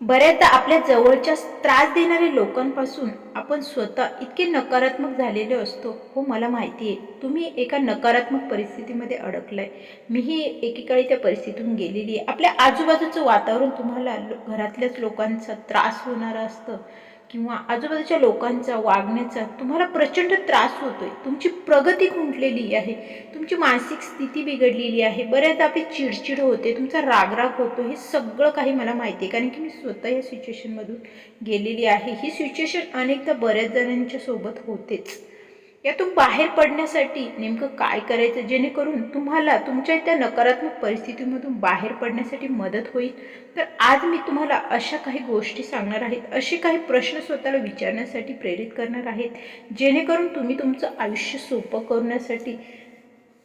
बऱ्याचदा आपल्या जवळच्या त्रास देणाऱ्या लोकांपासून आपण स्वतः इतके नकारात्मक झालेले असतो हो मला माहिती आहे. तुम्ही एका नकारात्मक परिस्थितीमध्ये अडकलाय. मीही एकेकाळी त्या परिस्थितीतून गेलेली आहे. आपल्या आजूबाजूचं वातावरण तुम्हाला घरातल्याच लोकांचा त्रास होणारा असतं. किंवा आजूबाजूच्या लोकांचा वागण्याचा तुम्हाला प्रचंड त्रास होतोय. तुमची प्रगती खुंटलेली आहे. तुमची मानसिक स्थिती बिघडलेली आहे. बऱ्याचदा आपली चिडचिड होते. तुमचा रागराग होतो. हे सगळं काही मला माहिती आहे. कारण की मी स्वतः या सिच्युएशनमधून गेलेली आहे. ही सिच्युएशन अनेकदा बऱ्याच जणांच्या सोबत होतेच. यातून बाहेर पडण्यासाठी नेमकं काय करायचं? जेणेकरून तुम्हाला तुमच्या त्या नकारात्मक परिस्थितीमधून बाहेर पडण्यासाठी मदत होईल. तर आज मी तुम्हाला अशा काही गोष्टी सांगणार आहेत असे काही प्रश्न स्वतःला विचारण्यासाठी प्रेरित करणार आहेत जेणेकरून तुम्ही तुमचं आयुष्य सोपं करण्यासाठी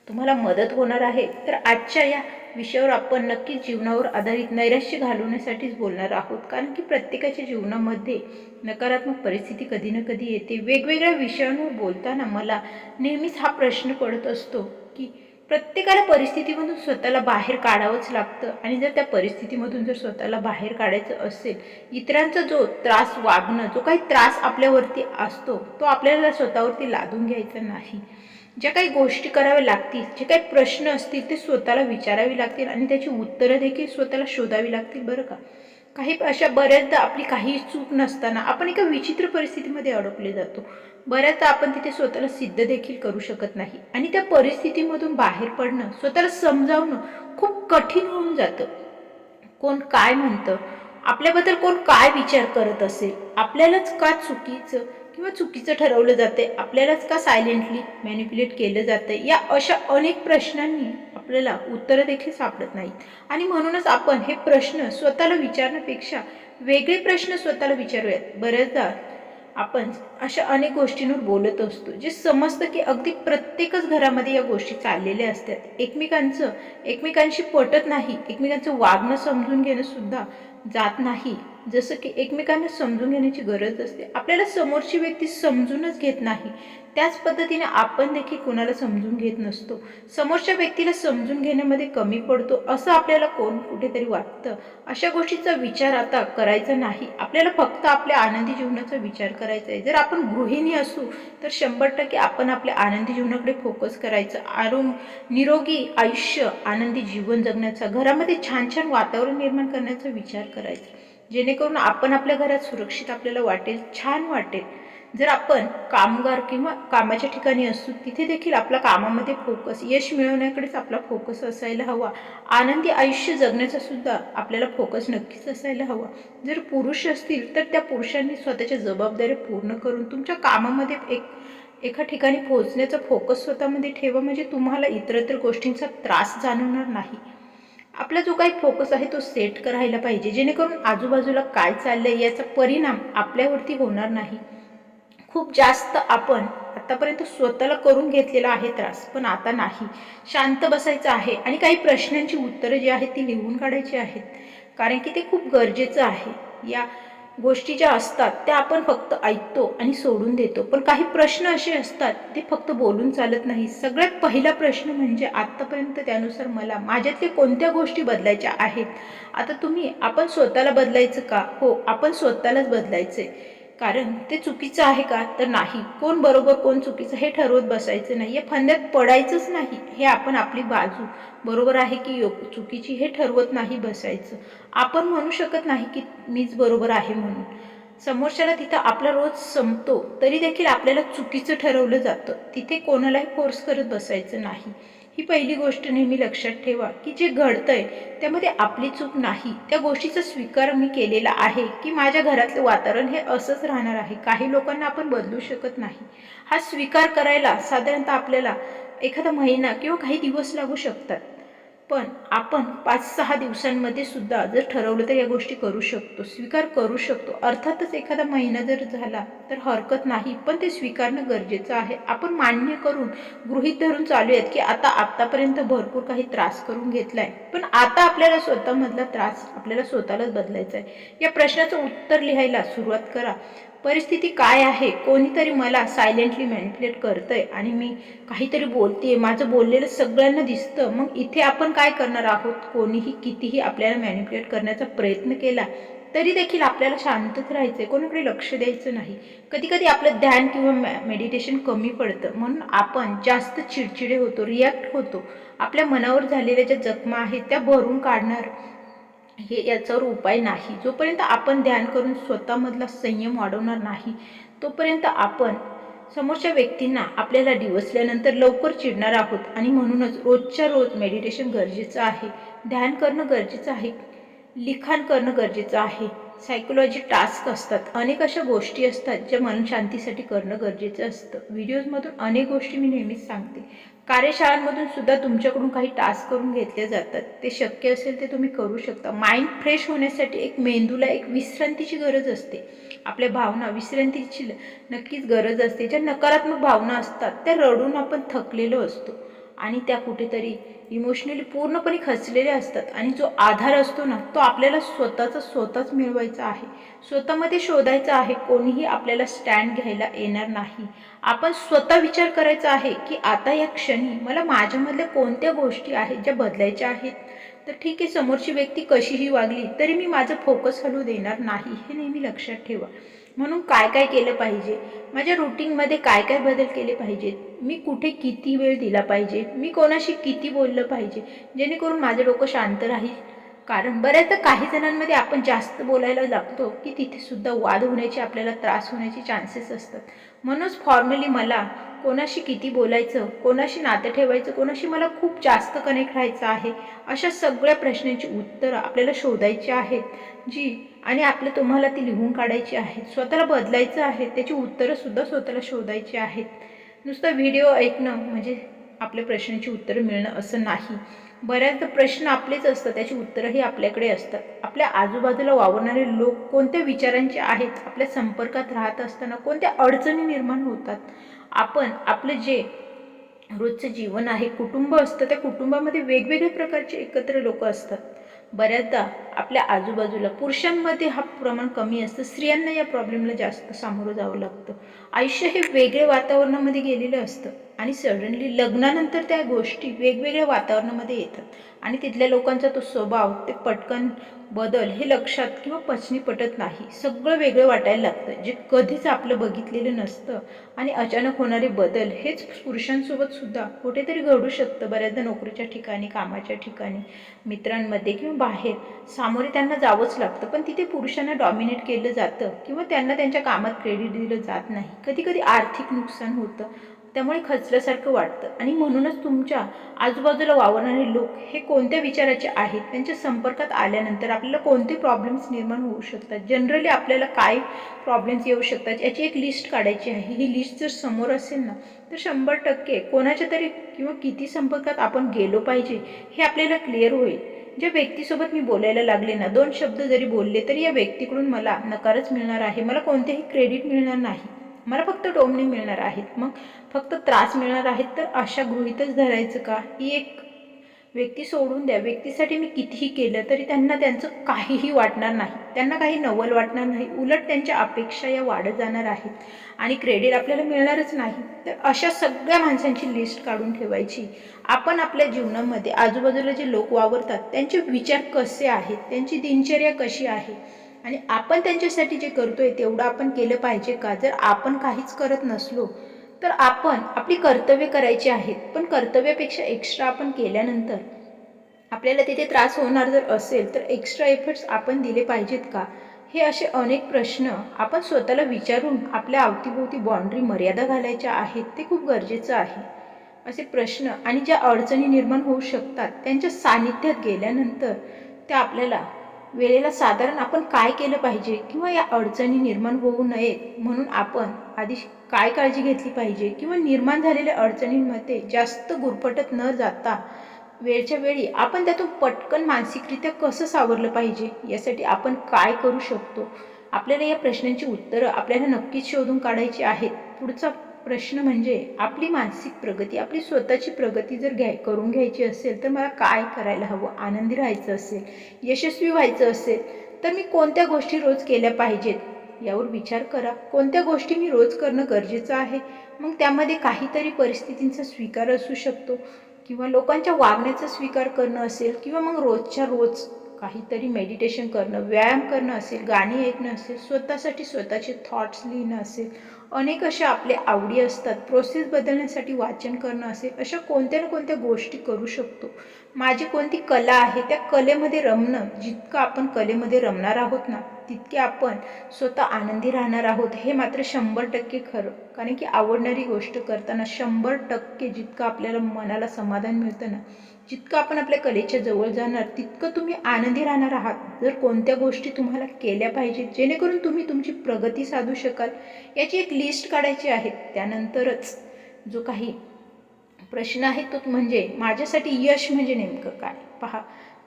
तुम्हाला मदत होणार आहे. तर आजच्या या विषयावर आपण नक्कीच जीवनावर आधारित नैराश्य घालवण्यासाठीच बोलणार आहोत. कारण की प्रत्येकाच्या जीवनामध्ये नकारात्मक परिस्थिती कधी ना कधी येते. वेगवेगळ्या विषयांवर बोलताना मला नेहमीच हा प्रश्न पडत असतो की प्रत्येकाला परिस्थितीमधून स्वतःला बाहेर काढावंच लागतं. आणि जर त्या परिस्थितीमधून जर स्वतःला बाहेर काढायचं असेल इतरांचा जो त्रास वागणं जो काही त्रास आपल्यावरती असतो तो आपल्याला स्वतःवरती लादून घ्यायचा नाही. ज्या काही गोष्टी कराव्या लागतील जे काही प्रश्न असतील ते स्वतःला विचारावे लागतील आणि त्याची उत्तरं देखील स्वतःला शोधावी लागतील बरं का? काही अशा बऱ्याचदा आपली काही चूक नसताना आपण एका विचित्र परिस्थितीमध्ये अडकले जातो. बऱ्याचदा आपण तिथे स्वतःला सिद्ध देखील करू शकत नाही आणि त्या परिस्थितीमधून बाहेर पडणं स्वतःला समजावणं खूप कठीण होऊन जातं. कोण काय म्हणतं? आपल्याबद्दल कोण काय विचार करत असेल? आपल्यालाच का चुकीचं किंवा चुकीचं ठरवलं जाते आपल्यालाच का सायलेंटली मॅनिप्युलेट केलं जातं या अशा अनेक प्रश्नांनी आपल्याला उत्तरं देखील सापडत नाहीत. आणि म्हणूनच आपण हे प्रश्न स्वतःला विचारण्यापेक्षा वेगळे प्रश्न स्वतःला विचारूयात. बऱ्याचदा आपण अशा अनेक गोष्टींवर बोलत असतो जे समजतं की अगदी प्रत्येकच घरामध्ये या गोष्टी चाललेल्या असतात. एकमेकांचं एकमेकांशी पटत नाही एकमेकांचं वागणं समजून घेणं सुद्धा जात नाही. जसं की एकमेकांना समजून घेण्याची गरज असते. आपल्याला समोरची व्यक्ती समजूनच घेत नाही. त्याच पद्धतीने आपण देखील कोणाला समजून घेत नसतो. समोरच्या व्यक्तीला समजून घेण्यामध्ये कमी पडतो असं आपल्याला कोण कुठेतरी वाटतं. अशा गोष्टीचा विचार आता करायचा नाही. आपल्याला फक्त आपल्या आनंदी जीवनाचा विचार करायचा आहे. जर आपण गृहिणी असू तर शंभर टक्के आपण आपल्या आनंदी जीवनाकडे फोकस करायचं. आरोग निरोगी आयुष्य आनंदी जीवन जगण्याचा घरामध्ये छान छान वातावरण निर्माण करण्याचा विचार करायचा. जेणेकरून आपण आपल्या घरात सुरक्षित आपल्याला वाटेल छान वाटेल. जर आपण कामगार किंवा कामाच्या ठिकाणी असू तिथे देखील आपला कामामध्ये फोकस यश मिळवण्याकडेच आपला फोकस असायला हवा. आनंदी आयुष्य जगण्याचा सुद्धा आपल्याला फोकस नक्कीच असायला हवा. जर पुरुष असतील तर त्या पुरुषांनी स्वतःच्या जबाबदाऱ्या पूर्ण करून तुमच्या कामामध्ये एक एका ठिकाणी पोहोचण्याचा फोकस स्वतःमध्ये ठेवा. म्हणजे तुम्हाला इतरत्र गोष्टींचा त्रास जाणवणार नाही. आपला जो काही फोकस आहे तो सेट करायला पाहिजे. जेणेकरून आजूबाजूला काय चाललंय याचा परिणाम आपल्यावरती होणार नाही. खूप जास्त आपण आतापर्यंत स्वतःला करून घेतलेला आहे त्रास पण आता नाही. शांत बसायचं आहे आणि काही प्रश्नांची उत्तरं जी आहेत ती लिहून काढायची आहेत. कारण की ते खूप गरजेचं आहे. या गोष्टी ज्या असतात त्या आपण फक्त ऐकतो आणि सोडून देतो. पण काही प्रश्न असे असतात ते फक्त बोलून चालत नाही. सगळ्यात पहिला प्रश्न म्हणजे आत्तापर्यंत त्यानुसार मला माझ्यातल्या कोणत्या गोष्टी बदलायच्या आहेत? आता तुम्ही आपण स्वतःला बदलायचं का? हो आपण स्वतःलाच बदलायचंय. कारण ते चुकीचं आहे का? तर नाही. कोण बरोबर कोण चुकीचं हे ठरवत बसायचं नाही या फंद्यात पडायचंच नाही. हे आपण आपली बाजू. बरोबर आहे की योग चुकीची हे ठरवत नाही बसायचं. आपण म्हणू शकत नाही की मीच बरोबर आहे म्हणून. समोरच्याला तिथं आपला रोज संपतो तरी देखील आपल्याला चुकीचं ठरवलं जातं. तिथे कोणालाही फोर्स करत बसायचं नाही. ही पहिली गोष्ट नेहमी लक्षात ठेवा की जे घडतंय त्यामध्ये आपली चूक नाही. त्या गोष्टीचा स्वीकार मी केलेला आहे की माझ्या घरातलं वातावरण हे असंच राहणार आहे. काही लोकांना आपण बदलू शकत नाही. हा स्वीकार करायला साधारणतः आपल्याला एखादा महिना किंवा काही दिवस लागू शकतात. पण आपण पाच सहा दिवसांमध्ये सुद्धा जर ठरवलं तर या गोष्टी करू शकतो स्वीकार करू शकतो. अर्थातच एखादा महिना जर झाला तर हरकत नाही पण ते स्वीकारणं गरजेचं आहे. आपण मान्य करून गृहीत धरून चालू आहेत की आता आत्तापर्यंत भरपूर काही त्रास करून घेतलाय पण आता आपल्याला स्वतःमधला त्रास आपल्याला स्वतःलाच बदलायचा आहे. या प्रश्नाचं उत्तर लिहायला सुरुवात करा. परिस्थिती काय आहे? कोणीतरी मला सायलेंटली मॅनिप्युलेट करतंय आणि मी काहीतरी बोलते माझं बोललेलं सगळ्यांना दिसतं. मग इथे आपण काय करणार आहोत? कोणीही कितीही आपल्याला मॅनिप्युलेट करण्याचा प्रयत्न केला तरी देखील आपल्याला शांतच राहायचं आहे कोणाकडे लक्ष द्यायचं नाही. कधी कधी आपलं ध्यान किंवा मेडिटेशन कमी पडतं. म्हणून आपण जास्त चिडचिडे होतो रिॲक्ट होतो. आपल्या मनावर झालेल्या ज्या जखमा आहेत त्या भरून काढणार. हे याच्यावर उपाय नाही. जोपर्यंत आपण ध्यान करून स्वतःमधला संयम वाढवणार नाही तोपर्यंत आपण समोरच्या व्यक्तींना आपल्याला डिवसल्यानंतर लवकर चिडणार आहोत. आणि म्हणूनच रोजच्या रोज मेडिटेशन गरजेचं आहे. ध्यान करणं गरजेचं आहे. लिखाण करणं गरजेचं आहे. सायकोलॉजी टास्क असतात. अनेक अशा गोष्टी असतात ज्या मनशांतीसाठी करणं गरजेचं असतं. व्हिडिओजमधून अनेक गोष्टी मी नेहमीच सांगते. कार्यशाळांमधून सुद्धा तुमच्याकडून काही टास्क करून घेतले जातात. ते शक्य असेल ते तुम्ही करू शकता. माइंड फ्रेश होण्यासाठी एक मेंदूला एक विश्रांतीची गरज असते. आपल्या भावना विश्रांतीची नक्कीच गरज असते. ज्या नकारात्मक भावना असतात त्या रडून आपण थकलेलो असतो. आणि त्या कुठेतरी इमोशनली पूर्णपणे खचलेल्या असतात. आणि जो आधार असतो ना तो आपल्याला स्वतःचा स्वतःच मिळवायचा आहे. स्वतःमध्ये शोधायचा आहे कोणीही आपल्याला स्टँड घ्यायला येणार नाही. आपण स्वतः विचार करायचा आहे की आता या क्षणी मला माझ्यामधल्या कोणत्या गोष्टी आहेत ज्या बदलायच्या आहेत? तर ठीक आहे समोरची व्यक्ती कशीही वागली तरी मी माझं फोकस हलू देणार नाही हे नेहमी लक्षात ठेवा. म्हणून काय काय केलं पाहिजे? माझ्या रुटीनमध्ये काय काय बदल केले पाहिजेत? मी कुठे किती वेळ दिला पाहिजे? मी कोणाशी किती बोललं पाहिजे? जेणेकरून माझं डोकं शांत राहील? कारण बऱ्याचदा काही जणांमध्ये आपण जास्त बोलायला लागतो की तिथे सुद्धा वाद होण्याचे आपल्याला त्रास होण्याचे चान्सेस असतात. म्हणूनच फॉर्मली मला कोणाशी किती बोलायचं कोणाशी नातं ठेवायचं कोणाशी मला खूप जास्त कनेक्ट राहायचं आहे अशा सगळ्या प्रश्नांची उत्तरं आपल्याला शोधायची आहेत. जी आणि आपलं तुम्हाला ती लिहून काढायची आहेत स्वतःला बदलायचं आहे त्याची उत्तरंसुद्धा स्वतःला शोधायची आहेत. नुसतं व्हिडिओ ऐकणं म्हणजे आपल्या प्रश्नांची उत्तरं मिळणं असं नाही. बऱ्याचदा प्रश्न आपलेच असतात त्याची उत्तरंही आपल्याकडे असतात. आपल्या आजूबाजूला वावरणारे लोक कोणत्या विचारांचे आहेत? आपल्या संपर्कात राहत असताना कोणत्या अडचणी निर्माण होतात? आपण आपलं जे रोजचं जीवन आहे कुटुंब असतं त्या कुटुंबामध्ये वेगवेगळ्या प्रकारचे एकत्र लोक असतात. बऱ्याचदा आपल्या आजूबाजूला पुरुषांमध्ये हा प्रमाण कमी असतं स्त्रियांना या प्रॉब्लेमला जास्त सामोरं जावं लागतं. आयुष्य हे वेगळे वातावरणामध्ये गेलेलं असतं आणि सडनली लग्नानंतर त्या गोष्टी वेगवेगळ्या वातावरणामध्ये येतात आणि तिथल्या लोकांचा तो स्वभाव ते पटकन बदल हे लक्षात किंवा पचनी पटत नाही. सगळं वेगळं वाटायला लागतं. जे कधीच आपलं बघितलेलं नसतं आणि अचानक होणारे बदल हेच पुरुषांसोबत सुद्धा कुठेतरी घडू शकतं. बऱ्याचदा नोकरीच्या ठिकाणी कामाच्या ठिकाणी मित्रांमध्ये किंवा बाहेर. सामोरे त्यांना जावंच लागतं. पण तिथे पुरुषांना डॉमिनेट केलं जातं किंवा त्यांना त्यांच्या कामात क्रेडिट दिलं जात नाही. कधी कधी आर्थिक नुकसान होतं. त्यामुळे खचल्यासारखं वाटतं. आणि म्हणूनच तुमच्या आजूबाजूला वावरणारे लोक हे कोणत्या विचाराचे आहेत? त्यांच्या संपर्कात आल्यानंतर आपल्याला कोणते प्रॉब्लेम्स निर्माण होऊ शकतात? जनरली आपल्याला काय प्रॉब्लेम्स येऊ शकतात? याची एक लिस्ट काढायची आहे. ही लिस्ट जर समोर असेल ना तर शंभर टक्के कोणाच्या तरी किंवा किती संपर्कात आपण गेलो पाहिजे हे आपल्याला क्लिअर होईल. ज्या व्यक्तीसोबत मी बोलायला लागले ना दोन शब्द जरी बोलले तरी या व्यक्तीकडून मला नकारच मिळणार आहे. मला कोणतेही क्रेडिट मिळणार नाही. मला फक्त टोमणे मिळणार आहेत. मग फक्त त्रास मिळणार आहेत. तर अशा गृहीतच धरायचं का? ही एक व्यक्ती सोडून द्या. व्यक्तीसाठी मी कितीही केलं तरी त्यांना त्यांचं काहीही वाटणार नाही. त्यांना काही नवल वाटणार नाही. उलट त्यांच्या अपेक्षा या वाढत जाणार आहेत. आणि क्रेडिट आपल्याला मिळणारच नाही. तर अशा सगळ्या माणसांची लिस्ट काढून ठेवायची. आपण आपल्या जीवनामध्ये आजूबाजूला जे लोक वावरतात त्यांचे विचार कसे आहेत? त्यांची दिनचर्या कशी आहे? आणि आपण त्यांच्यासाठी जे करतोय तेवढं आपण केलं पाहिजे का? जर आपण काहीच करत नसलो तर आपण आपली कर्तव्य करायची आहेत पण कर्तव्यापेक्षा एक्स्ट्रा आपण केल्यानंतर आपल्याला तिथे त्रास होणार जर असेल तर एक्स्ट्रा एफर्ट्स आपण दिले पाहिजेत का? हे असे अनेक प्रश्न आपण स्वतःला विचारून आपल्या अवतीभोवती बाउंड्री मर्यादा घालायच्या आहेत ते खूप गरजेचं आहे. असे प्रश्न आणि ज्या अडचणी निर्माण होऊ शकतात त्यांच्या सानिध्यात गेल्यानंतर त्या आपल्याला वेळेला साधारण आपण काय केलं पाहिजे किंवा या अडचणी निर्माण होऊ नयेत म्हणून आपण आधी काय काळजी घेतली पाहिजे किंवा निर्माण झालेल्या अडचणींमध्ये जास्त गुरफटत न जाता वेळच्या वेळी आपण त्यातून पटकन मानसिकरित्या कसं सावरलं पाहिजे यासाठी आपण काय करू शकतो? आपल्याला या प्रश्नांची उत्तरं आपल्याला नक्कीच शोधून काढायची आहेत. पुढचा प्रश्न म्हणजे आपली मानसिक प्रगती आपली स्वतःची प्रगती जर घ्याय करून घ्यायची असेल तर मला काय करायला हवं? आनंदी राहायचं असेल यशस्वी व्हायचं असेल तर मी कोणत्या गोष्टी रोज केल्या पाहिजेत? यावर विचार करा. कोणत्या गोष्टी मी रोज करणं गरजेचं आहे? मग त्यामध्ये काहीतरी परिस्थितींचा स्वीकार असू शकतो किंवा लोकांच्या वागण्याचा स्वीकार करणं असेल किंवा मग रोजच्या रोज काहीतरी मेडिटेशन करणं व्यायाम करणं असेल गाणी ऐकणं असेल स्वतःसाठी स्वतःचे थॉट्स लिहिणं असेल अनेक असे आपले आवडी असतात. प्रोसेस बदलण्यासाठी वाचन करणं असेल अशा कोणत्या ना कोणत्या गोष्टी करू शकतो. माझी कोणती कला आहे त्या कलेमध्ये रमणं जितकं आपण कलेमध्ये रमणार आहोत ना तितके आपण स्वतः आनंदी राहणार आहोत. हे मात्र शंभर टक्के खरं. कारण की आवडणारी गोष्ट करताना शंभर टक्के जितकं आपल्याला मनाला समाधान मिळतं ना जितकं आपण आपल्या कलेच्या जवळ जाणार तितकं तुम्ही आनंदी राहणार आहात. जर कोणत्या गोष्टी तुम्हाला केल्या पाहिजेत जेणेकरून तुम्ही तुमची प्रगती साधू शकाल याची एक लिस्ट काढायची आहे. त्यानंतरच जो काही प्रश्न आहे तो म्हणजे माझ्यासाठी यश म्हणजे नेमकं काय? पहा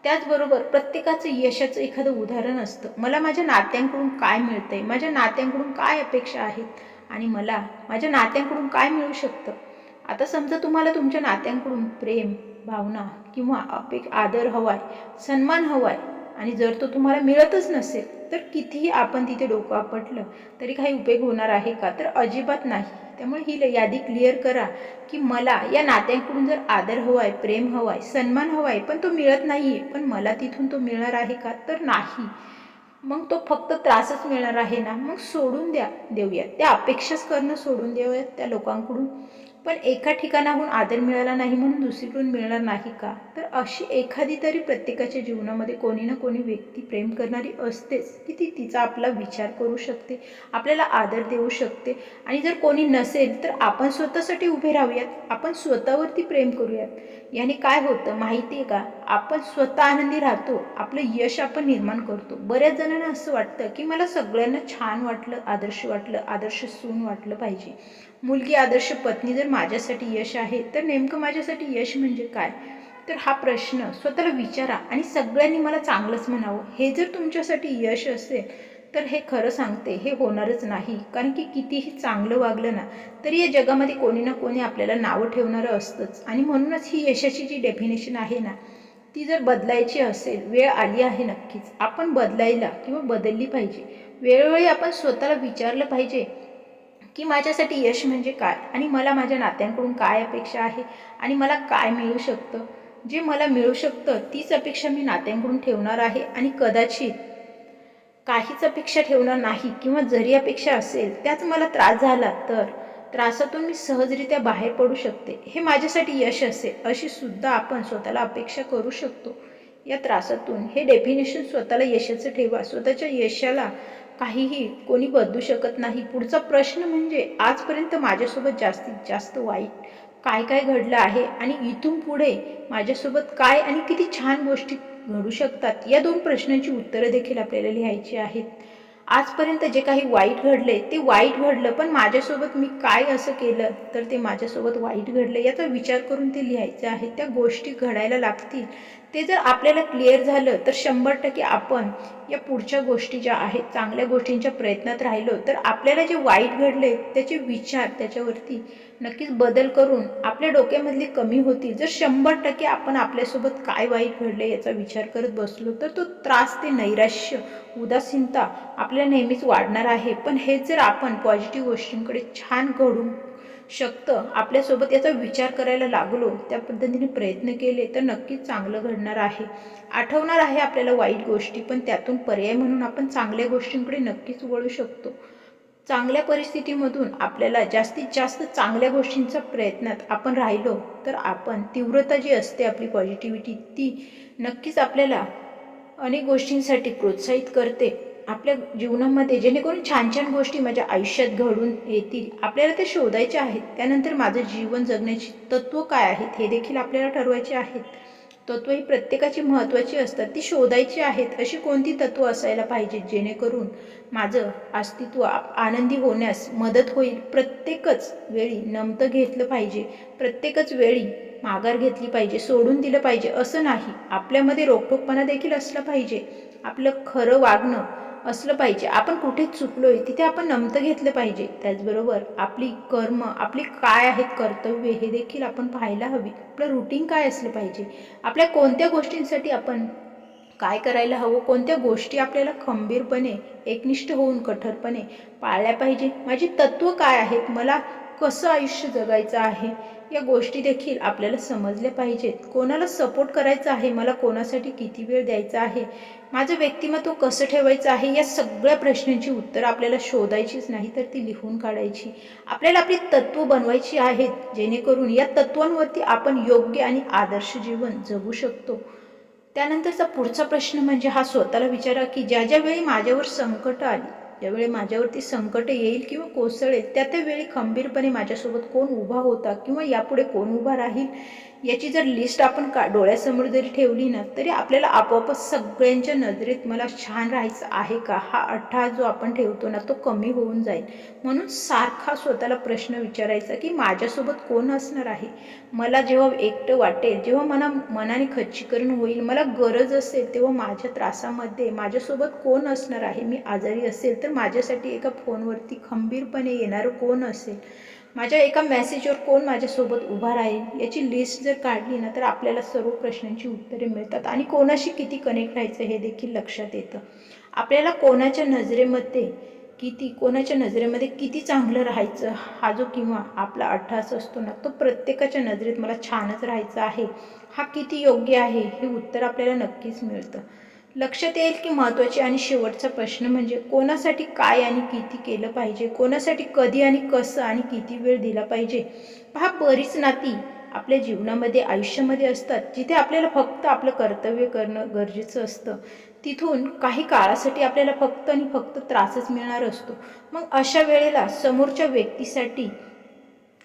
त्याचबरोबर प्रत्येकाचं यशाचं एखादं उदाहरण असतं. मला माझ्या नात्यांकडून काय मिळतंय? माझ्या नात्यांकडून काय अपेक्षा आहेत? आणि मला माझ्या नात्यांकडून काय मिळू शकतं? आता समजा तुम्हाला तुमच्या नात्यांकडून प्रेम भावना किंवा अपेक आदर हवाय सन्मान हवाय आणि जर तो तुम्हाला मिळतच नसेल तर कितीही आपण तिथे डोकं आपटलं तरी काही उपयोग होणार आहे का? तर अजिबात नाही. त्यामुळे ही ल- यादी क्लिअर करा की मला या नात्यांकडून जर आदर हवाय प्रेम हवाय सन्मान हवाय पण तो मिळत नाही आहे पण मला तिथून तो मिळणार आहे का? तर नाही. मग तो फक्त त्रासच मिळणार आहे ना? मग सोडून द्या देऊयात. त्या अपेक्षाच करणं सोडून देऊयात त्या लोकांकडून. पण एका ठिकाणाहून आदर मिळाला नाही म्हणून दुसरीकडून मिळणार नाही का? तर अशी एखादी तरी प्रत्येकाच्या जीवनामध्ये कोणी ना कोणी व्यक्ती प्रेम करणारी असतेच की ती तिचा आपला विचार करू शकते आपल्याला आदर देऊ शकते. आणि जर कोणी नसेल तर आपण स्वतःसाठी उभे राहूयात आपण स्वतःवरती प्रेम करूयात. याने काय होतं माहिती आहे का? आपण स्वतः आनंदी राहतो आपलं यश आपण निर्माण करतो. बऱ्याच जणांना असं वाटतं की मला सगळ्यांना छान वाटलं आदर्श वाटलं आदर्श सून वाटलं पाहिजे. मुलगी आदर्श पत्नी जर माझ्यासाठी यश आहे तर नेमकं माझ्यासाठी यश म्हणजे काय? तर हा प्रश्न स्वतःला विचारा आणि सगळ्यांनी मला चांगलंच म्हणावं. हे जर तुमच्यासाठी यश असेल तर हे खरं सांगते हे होणारच नाही. कारण की कितीही चांगलं वागलं ना तरी या जगामध्ये कोणी ना कोणी आपल्याला नावं ठेवणारं असतंच. आणि म्हणूनच ही यशाची जी डेफिनेशन आहे ना ती जर बदलायची असेल वेळ आली आहे नक्कीच. आपण बदलायला किंवा बदलली पाहिजे. वेळोवेळी आपण स्वतःला विचारलं पाहिजे की माझ्यासाठी यश म्हणजे काय? आणि मला माझ्या नात्यांकडून काय अपेक्षा आहे? आणि मला काय मिळू शकतं? जे मला मिळू शकतं तीच अपेक्षा मी नात्यांकडून ठेवणार आहे आणि कदाचित काहीच अपेक्षा ठेवणार नाही किंवा जरी अपेक्षा असेल त्याच मला त्रास झाला तर त्रासातून मी सहजरित्या बाहेर पडू शकते. हे माझ्यासाठी यश असेल अशी सुद्धा आपण स्वतःला अपेक्षा करू शकतो. या त्रासातून हे डेफिनेशन स्वतःला यशाचं ठेवा. स्वतःच्या यशाला काहीही कोणी बदलू शकत नाही. पुढचा प्रश्न म्हणजे आजपर्यंत माझ्यासोबत जास्तीत जास्त वाईट काय काय घडलं आहे आणि इथून पुढे माझ्यासोबत काय आणि किती छान गोष्टी घडू शकतात या दोन प्रश्नांची उत्तरं देखील आपल्याला लिहायची आहेत. आजपर्यंत जे काही वाईट घडले ते वाईट घडलं पण माझ्यासोबत मी काय असं केलं तर ते माझ्यासोबत वाईट घडलं याचा विचार करून ते लिहायचे आहे. त्या गोष्टी घडायला लागतील. ते जर आपल्याला क्लिअर झालं तर शंभर टक्के आपण या पुढच्या गोष्टी ज्या आहेत चांगल्या गोष्टींच्या प्रयत्नात राहिलो तर आपल्याला जे वाईट घडले त्याचे विचार त्याच्यावरती नक्कीच बदल करून आपल्या डोक्यामधली कमी होती. जर शंभर टक्के आपण आपल्यासोबत काय वाईट घडले याचा विचार करत बसलो तर तो त्रास ते नैराश्य उदासीनता आपल्या नेहमीच वाढणार आहे. पण हेच जर आपण पॉझिटिव्ह गोष्टींकडे छान घडून शकतं आपल्यासोबत याचा विचार करायला लागलो त्या पद्धतीने प्रयत्न केले तर नक्कीच चांगलं घडणार आहे. आठवणार आहे आपल्याला वाईट गोष्टी पण त्यातून पर्याय म्हणून आपण चांगल्या गोष्टींकडे नक्कीच वळू शकतो. चांगल्या परिस्थितीमधून आपल्याला जास्तीत जास्त चांगल्या गोष्टींचा प्रयत्नात आपण राहिलो तर आपण तीव्रता जी असते आपली पॉझिटिव्हिटी ती नक्कीच आपल्याला अनेक गोष्टींसाठी प्रोत्साहित करते. आपल्या जीवनामध्ये जेणेकरून छान छान गोष्टी माझ्या आयुष्यात घडून येतील. आपल्याला ते शोधायचे आहेत. त्यानंतर माझं जीवन जगण्याची तत्त्व काय आहेत हे देखील आपल्याला ठरवायचे आहेत. तत्त्व ही प्रत्येकाची महत्त्वाची असतात. ती शोधायची आहेत अशी कोणती तत्त्व असायला पाहिजे? जेणेकरून माझं अस्तित्व आनंदी होण्यास मदत होईल. प्रत्येकच वेळी नमतं घेतलं पाहिजे. प्रत्येकच वेळी माघार घेतली पाहिजे. सोडून दिलं पाहिजे. असं नाही. आपल्यामध्ये रोखोकपणा देखील असला पाहिजे. आपलं खरं वागणं असलं पाहिजे. आपण कुठे चुकलो आहे तिथे आपण नमतं घेतलं पाहिजे. त्याचबरोबर आपली कर्म आपली काय आहेत कर्तव्य हे देखील आपण पाहायला हवी. आपलं रुटीन काय असलं पाहिजे? आपल्या कोणत्या गोष्टींसाठी आपण काय करायला हवं? कोणत्या गोष्टी आपल्याला खंबीरपणे एकनिष्ठ होऊन कठोरपणे पाळल्या पाहिजे? माझी तत्त्व काय आहेत? मला कसं आयुष्य जगायचं आहे या गोष्टी देखील आपल्याला समजल्या पाहिजेत. कोणाला सपोर्ट करायचा आहे मला कोणासाठी किती वेळ द्यायचा आहे माझं व्यक्तिमत्व कसं ठेवायचं आहे या सगळ्या प्रश्नांची उत्तरं आपल्याला शोधायचीच नाही तर ती लिहून काढायची. आपल्याला आपली तत्त्व बनवायची आहेत जेणेकरून या तत्वांवरती आपण योग्य आणि आदर्श जीवन जगू शकतो. त्यानंतरचा पुढचा प्रश्न म्हणजे हा स्वतःला विचारा की ज्या ज्या वेळी माझ्यावर संकट आली ज्यावेळी माझ्यावरती संकट येईल किंवा कोसळेल त्या त्यावेळी खंबीरपणे माझ्यासोबत कोण उभा होता किंवा यापुढे कोण उभा राहील याची जर लिस्ट आपण का डोळ्यासमोर जरी ठेवली ना तरी आपल्याला आपोआपच सगळ्यांच्या नजरेत मला छान राहायचं आहे का? हा अठ्ठा जो आपण ठेवतो ना तो कमी होऊन जाईल. म्हणून सारखा स्वतःला प्रश्न विचारायचा की माझ्यासोबत कोण असणार आहे? मला जेव्हा एकटं वाटेल जेव्हा मना मनाने खच्चीकरण होईल मला गरज असेल तेव्हा माझ्या त्रासामध्ये माझ्यासोबत कोण असणार आहे? मी आजारी असेल तर माझ्यासाठी एका फोनवरती खंबीरपणे येणारं कोण असेल? माझ्या एका मेसेजवर कोण माझ्यासोबत उभा राहील याची लिस्ट जर काढली ना तर आपल्याला सर्व प्रश्नांची उत्तरे मिळतात. आणि कोणाशी किती कनेक्ट राहायचं हे देखील लक्षात येतं. आपल्याला कोणाच्या नजरेमध्ये किती कोणाच्या नजरेमध्ये किती चांगलं राहायचं हा जो किंवा आपला अठ्ठास असतो ना तो प्रत्येकाच्या नजरेत मला छानच राहायचं आहे. हा किती योग्य आहे हे उत्तर आपल्याला नक्कीच मिळतं. लक्षात येईल की महत्त्वाचे आणि शेवटचा प्रश्न म्हणजे कोणासाठी काय आणि किती केलं पाहिजे? कोणासाठी कधी आणि कसं आणि किती वेळ दिला पाहिजे? पहा बरीच नाती आपल्या जीवनामध्ये आयुष्यामध्ये असतात जिथे आपल्याला फक्त आपलं कर्तव्य करणं गरजेचं असतं. तिथून काही काळासाठी आपल्याला फक्त आणि फक्त त्रासच मिळणार असतो. मग अशा वेळेला समोरच्या व्यक्तीसाठी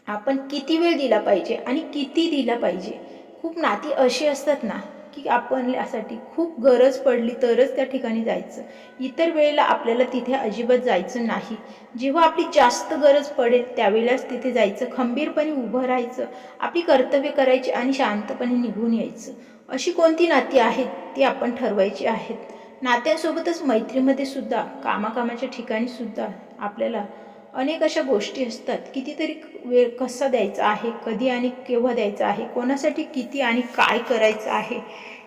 आपण किती वेळ दिला पाहिजे आणि किती दिला पाहिजे? खूप नाती अशी असतात ना की आपण यासाठी खूप गरज पडली तरच त्या ठिकाणी जायचं. इतर वेळेला आपल्याला तिथे अजिबात जायचं नाही. जेव्हा आपली जास्त गरज पडेल त्यावेळेलाच तिथे जायचं खंबीरपणे उभं राहायचं आपली कर्तव्य करायची आणि शांतपणे निघून यायचं. अशी कोणती नाती आहेत ती आपण ठरवायची आहेत. नात्यांसोबतच मैत्रीमध्ये सुद्धा कामाकामाच्या ठिकाणी सुद्धा आपल्याला अनेक अशा गोष्टी असतात. कितीतरी वेळ कसा द्यायचा आहे कधी आणि केव्हा द्यायचा आहे कोणासाठी किती आणि काय करायचं आहे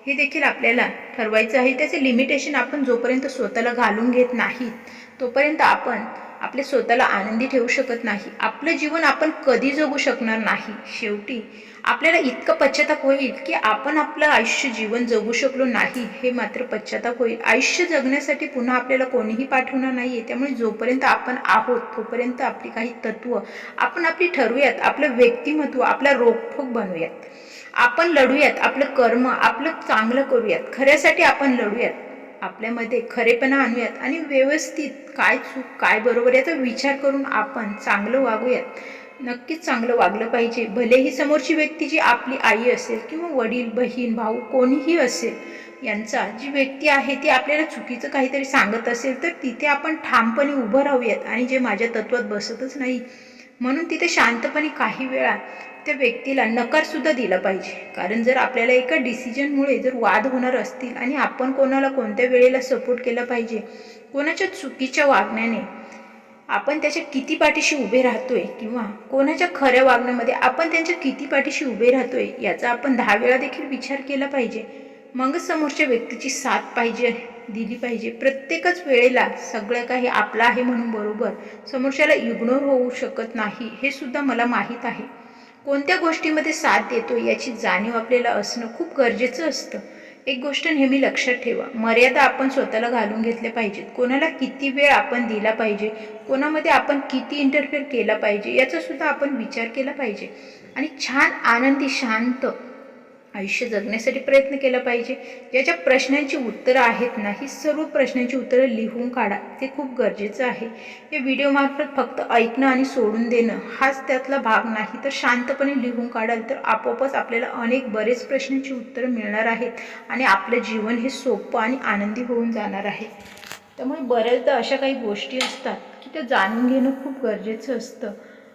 हे देखील आपल्याला ठरवायचं आहे. त्याचे लिमिटेशन आपण जोपर्यंत स्वतःला घालून घेत नाही तोपर्यंत आपण आपल्या स्वतःला आनंदी ठेवू शकत नाही. आपलं जीवन आपण कधी जगू शकणार नाही. शेवटी आपल्याला इतकं पश्चाताप होईल की आपण आपलं आयुष्य जीवन जगू शकलो नाही. हे मात्र पश्चाताप होईल. आयुष्य जगण्यासाठी पुन्हा आपल्याला कोणीही पाठवणार नाही आहे त्यामुळे जोपर्यंत आपण आहोत तोपर्यंत आपली काही तत्त्व आपण आपली ठरवूयात आपलं व्यक्तिमत्व आपला रोखोक बनवूयात. आपण लढूयात आपलं कर्म आपलं चांगलं करूयात. खऱ्यासाठी आपण लढूयात. आपल्यामध्ये खरेपणा आणूयात आणि व्यवस्थित काय चूक काय बरोबर याचा विचार करून आपण चांगलं वागूयात. नक्कीच चांगलं वागलं पाहिजे. भलेही समोरची व्यक्ती जी आपली आई असेल किंवा वडील बहीण भाऊ कोणीही असेल यांचा जी व्यक्ती आहे ती आपल्याला चुकीचं काहीतरी सांगत असेल तर तिथे आपण ठामपणे उभं राहूयात आणि जे माझ्या तत्वात बसतच नाही. म्हणून तिथे शांतपणे काही वेळा त्या व्यक्तीला नकारसुद्धा दिला पाहिजे. कारण जर आपल्याला एका डिसिजनमुळे जर वाद होणार असतील आणि आपण कोणाला कोणत्या वेळेला सपोर्ट केला पाहिजे कोणाच्या चुकीच्या वागण्याने आपण त्याच्या किती पाठीशी उभे राहतोय किंवा कोणाच्या खऱ्या वागण्यामध्ये आपण त्यांच्या किती पाठीशी उभे राहतोय याचा आपण दहा वेळा देखील विचार केला पाहिजे. मगच समोरच्या व्यक्तीची साथ पाहिजे दिली पाहिजे. प्रत्येकच वेळेला सगळं काही आपलं आहे म्हणून बरोबर. समोरच्याला इग्नोर होऊ शकत नाही हे सुद्धा मला माहीत आहे. कोणत्या गोष्टीमध्ये साथ देतो याची जाणीव आपल्याला असणं खूप गरजेचं असतं. एक गोष्ट नेहमी लक्षात ठेवा. मर्यादा आपण स्वतःला घालून घेतल्या पाहिजेत. कोणाला किती वेळ आपण दिला पाहिजे? कोणामध्ये आपण किती इंटरफेअर केला पाहिजे? याचासुद्धा आपण विचार केला पाहिजे. आणि छान आनंदी शांत आयुष्य जगण्यासाठी प्रयत्न केला पाहिजे. ज्याच्या प्रश्नांची उत्तरं आहेत ना ही सर्व प्रश्नांची उत्तरं लिहून काढा. ते खूप गरजेचं आहे. या व्हिडिओमार्फत फक्त ऐकणं आणि सोडून देणं हाच त्यातला भाग नाही. तर शांतपणे लिहून काढाल तर आपोआपच आपल्याला अनेक बरेच प्रश्नांची उत्तरं मिळणार आहेत आणि आपलं जीवन हे सोपं आणि आनंदी होऊन जाणार आहे. त्यामुळे बऱ्याचदा अशा काही गोष्टी असतात की त्या जाणून घेणं खूप गरजेचं असतं.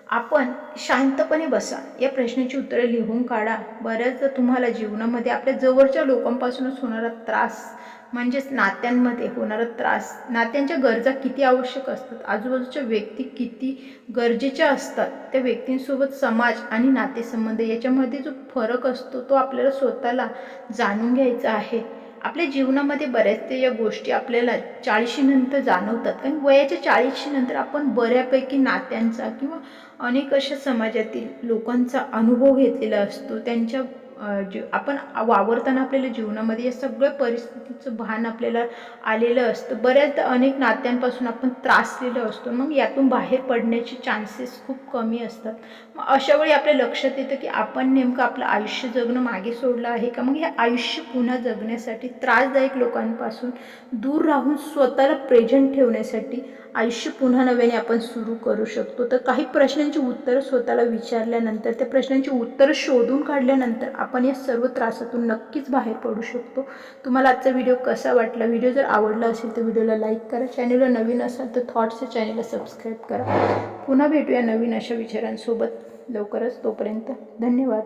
आपण शांतपणे बसा. या प्रश्नाची उत्तरं लिहून काढा. बऱ्याचदा तुम्हाला जीवनामध्ये आपल्या जवळच्या लोकांपासूनच होणारा त्रास म्हणजेच नात्यांमध्ये होणारा त्रास नात्यांच्या गरजा किती आवश्यक असतात आजूबाजूच्या व्यक्ती किती गरजेच्या असतात त्या व्यक्तींसोबत समाज आणि नातेसंबंध याच्यामध्ये जो फरक असतो तो आपल्याला स्वतःला जाणून घ्यायचा आहे. आपल्या जीवनामध्ये बऱ्याचशा या गोष्टी आपल्याला चाळीशीनंतर जाणवतात. कारण वयाच्या चाळीशीनंतर आपण बऱ्यापैकी नात्यांचा किंवा अनेक अशा समाजातील लोकांचा अनुभव घेतलेला असतो. त्यांच्या जे आपण वावरताना आपल्याला जीवनामध्ये या सगळ्या परिस्थितीचं भान आपल्याला आलेलं असतं. बऱ्याचदा अनेक नात्यांपासून आपण त्रासलेलो असतो. मग यातून बाहेर पडण्याचे चान्सेस खूप कमी असतात. मग अशा वेळी आपल्या लक्षात येतं की आपण नेमकं आपलं आयुष्य जगणं मागे सोडलं आहे का? मग हे आयुष्य पुन्हा जगण्यासाठी त्रासदायक लोकांपासून दूर राहून स्वतःला प्रेझेंट ठेवण्यासाठी आयुष्य पुन्हा नव्याने आपण सुरू करू शकतो. तर काही प्रश्नांची उत्तरं स्वतःला विचारल्यानंतर त्या प्रश्नांची उत्तरं शोधून काढल्यानंतर आपण या सर्व त्रासातून नक्कीच बाहेर पडू शकतो. तुम्हाला आजचा व्हिडिओ कसा वाटला? व्हिडिओ जर आवडला असेल तर व्हिडिओला लाईक करा. चॅनलला नवीन असाल तर थॉट्स या चॅनलला सबस्क्राईब करा. पुन्हा भेटूया नवीन अशा विचारांसोबत लवकरच. तोपर्यंत धन्यवाद.